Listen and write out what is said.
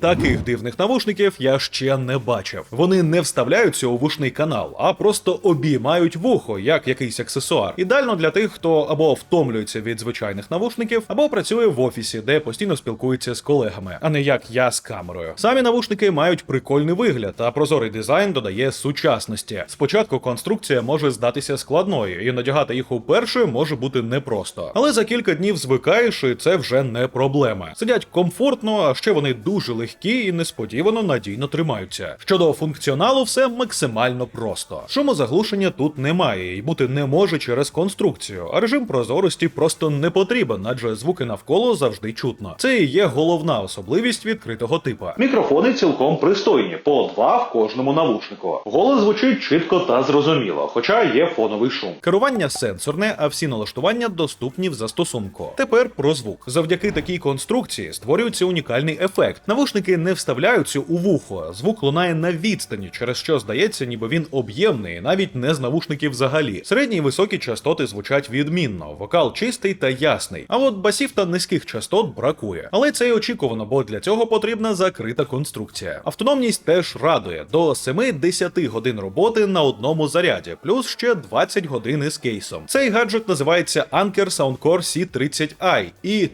Таких дивних навушників я ще не бачив. Вони не вставляються у вушний канал, а просто обіймають вухо, як якийсь аксесуар. Ідеально для тих, хто або втомлюється від звичайних навушників, або працює в офісі, де постійно спілкується з колегами, а не як я з камерою. Самі навушники мають прикольний вигляд, а прозорий дизайн додає сучасності. Спочатку конструкція може здатися складною, і надягати їх уперше може бути непросто. Але за кілька днів звикаєш, і це вже не проблема. Сидять комфортно, а ще вони дуже легкі і несподівано надійно тримаються. Щодо функціоналу, все максимально просто. Шумозаглушення тут немає і бути не може через конструкцію, а режим прозорості просто не потрібен, адже звуки навколо завжди чутно. Це і є головна особливість відкритого типа. Мікрофони цілком пристойні, по два в кожному навушнику. Голос звучить чітко та зрозуміло, хоча є фоновий шум. Керування сенсорне, а всі налаштування доступні в застосунку. Тепер про звук. Завдяки такій конструкції створюється унікальний ефект. Навушники не вставляються у вухо, звук лунає на відстані, через що здається, ніби він об'ємний, навіть не з навушників взагалі. Середні і високі частоти звучать відмінно, вокал чистий та ясний. А от басів та низьких частот бракує. Але це й очікувано, бо для цього потрібна закрита конструкція. Автономність теж радує до 7-10 годин роботи на одному заряді, плюс ще 20 годин із кейсом. Цей гаджет називається Anker Soundcore C30i і